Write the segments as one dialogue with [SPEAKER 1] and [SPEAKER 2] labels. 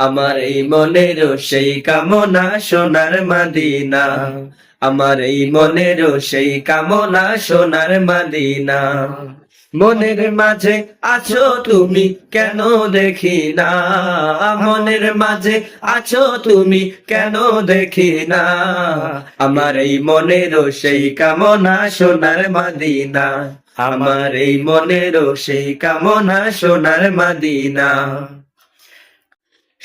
[SPEAKER 1] আমার এই মনেরও সেই কামনা সোনার মাদিনা। আমার এই মনেরও সেই কামনা সোনার মাদিনা। মনের মাঝে আছো তুমি কেন দেখি না মনের মাঝে আছো তুমি কেন দেখি না আমার এই মনেরও সেই কামনা সোনার মাদিনা। আমার এই মনেরও সেই কামনা সোনার মাদিনা।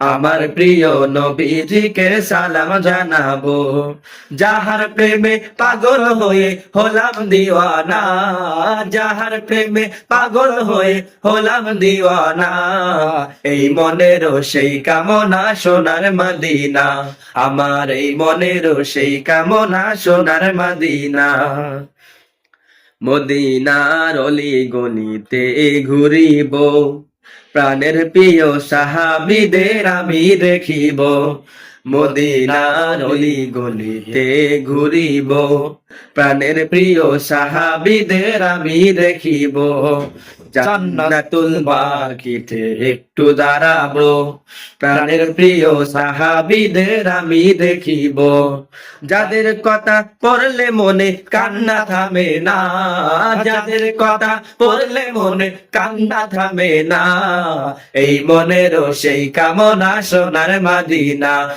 [SPEAKER 1] আমার প্রিয় নবীজিকে সালাম জানাব। যাহার প্রেমে পাগল হয়ে হলাম দিওয়ানা, যাহার প্রেমে পাগল হয়ে হলাম দিওয়ানা, এই মনেরও সেই কামনা সোনার মাদিনা, আমার এই মনেরও সেই কামনা সোনার মাদিনা। মদিনার অলি গলিতে ঘুরিব প্রাণের প্রিয় সাহাবিদের আমি দেখিব। মদিনার অলি গলিতে ঘুরিব। প্রাণের প্রিয় সাহাবিদের আমি দেখিব। জান্নাতুল বাকিতে একটু দাঁড়াবো। প্রাণের প্রিয় সাহাবিদের আমি দেখিব। যাদের কথা পড়লে মনে কান্না থামে না। যাদের কথা পড়লে মনে কান্না থামে না। এই মনেরও সেই কামনা সোনার মাদিনা।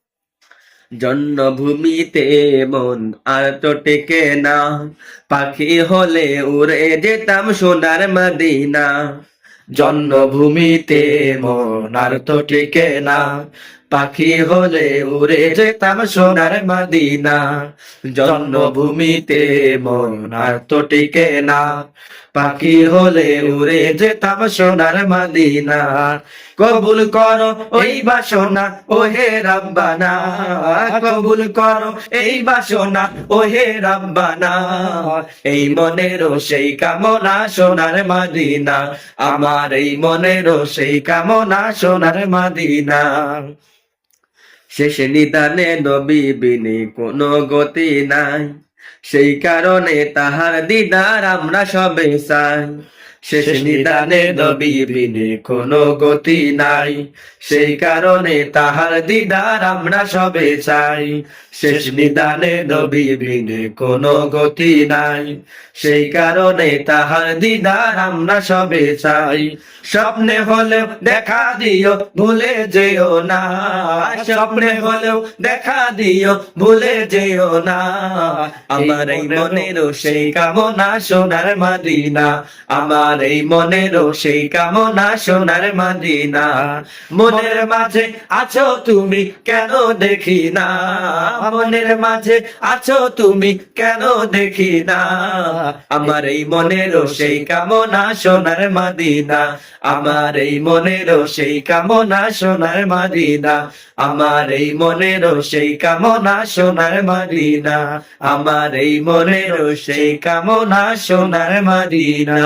[SPEAKER 1] জন্মভূমিতে মন আর তো টেকে না। পাখি হলে উড়ে যেতাম সোনার মদিনা। জন্মভূমিতে মন আর তো টেকে না। পাখি হলে উড়ে যেতাম সোনার মদিনা। জন্মভূমিতে মন আর তো টিকে না। পাখি হলে উড়ে যেতাম সোনার মদিনা। কবুল করো ওই বাসনা ও হে রব্বানা। কবুল করো এই বাসনা ও হে রব্বানা। এই মনেরও সেই কামনা সোনার মাদিনা। আমার এই মনেরও সেই কামনা সোনার মাদিনা। শেষ নিদানে নবী বিনে কোনো গতি নাই। সেই কারণে তাহার দিদার আমরা সবে চাই। শেষ নিদানে নবী বিনে কোনো গতি নাই। সেই কারণে তাহার দিদার আমরা সবে চাই। শেষ নিদানে নবী বিনে কোনো গতি নাই। সেই কারণে তাহার দিদার আমরা সবে চাই। স্বপ্নে হলেও দেখা দিও, ভুলে যেও না। স্বপ্নে হলেও দেখা দিও, ভুলে যেও না। আমার এই মনেরও সেই কামনা সোনার মাদিনা। আমার এই মনেরও সেই কামনা সোনার মাদিনা। মনের মাঝে আছো তুমি কেন দেখি না? মনের মাঝে আছো তুমি কেন দেখি না? আমার এই সেই কামনা সোনার মাদিনা। আমার এই মনেরও সেই কামনা সোনার মাদিনা। আমার এই মনেরও সেই কামনা সোনার মাদিনা। আমার এই মনেরও সেই কামনা সোনার মাদিনা।